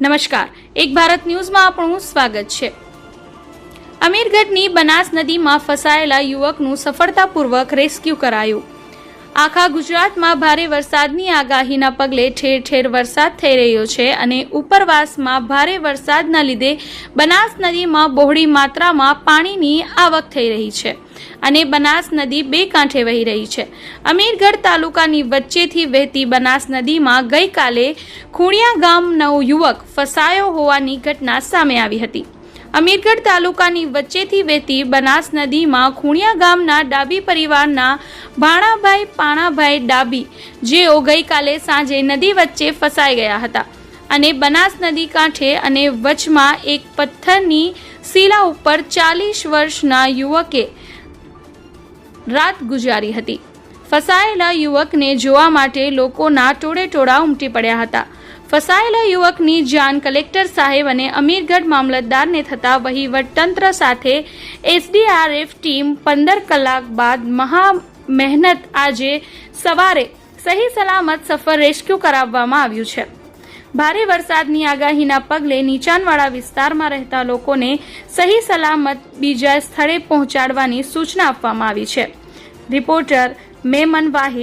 નમસ્કાર. એક ભારત ન્યૂઝમાં આપણું સ્વાગત છે. અમીરગઢની બનાસ નદીમાં ફસાયેલા યુવકનું સફળતાપૂર્વક રેસ્ક્યુ કરાયું. આખા ગુજરાતમાં ભારે વરસાદની આગાહીના પગલે ઠેર ઠેર વરસાદ થઈ રહ્યો છે અને ઉપરવાસમાં ભારે વરસાદના લીધે બનાસ નદીમાં બહોળી માત્રામાં પાણીની આવક થઈ રહી છે અને બનાસ નદી બે કાંઠે વહી રહી છે. અમીરગઢ તાલુકાની વચ્ચેથી વહેતી બનાસ નદીમાં ગઈકાલે ખૂણિયા ગામનો યુવક ફસાયો હોવાની ઘટના સામે આવી હતી. અમીરગઢ તાલુકાની વચ્ચેથી વહેતી બનાસ નદીમાં ખૂણિયા ગામના ડાબી પરિવારના ભાણાભાઈ, પાણાભાઈ ડાબી, જેઓ ગઈકાલે સાંજે નદી વચ્ચે ફસાઈ ગયા હતા. અને બનાસ નદી કાંઠે અને વચમાં એક પથ્થરની શિલા ઉપર ચાલીસ વર્ષના યુવકે રાત ગુજારી હતી. ફસાયેલા યુવકને જોવા માટે લોકોના ટોળે ટોળા ઉમટી પડ્યા હતા. ફસાયેલા યુવકની જાણ કલેક્ટર સાહેબ અને અમીરગઢ મામલતદારને થતા વહીવટતંત્ર સાથે એસડીઆરએફ ટીમ પંદર કલાક બાદ મહા મહેનત આજે સવારે સહી સલામત સફર રેસ્ક્યુ કરાવવામાં આવ્યું છે. ભારે વરસાદની આગાહીના પગલે નીચાણવાળા વિસ્તારમાં રહેતા લોકોને સહી સલામત બીજા સ્થળે પહોંચાડવાની સૂચના આપવામાં આવી છે. રિપોર્ટર મેમન વાહિદ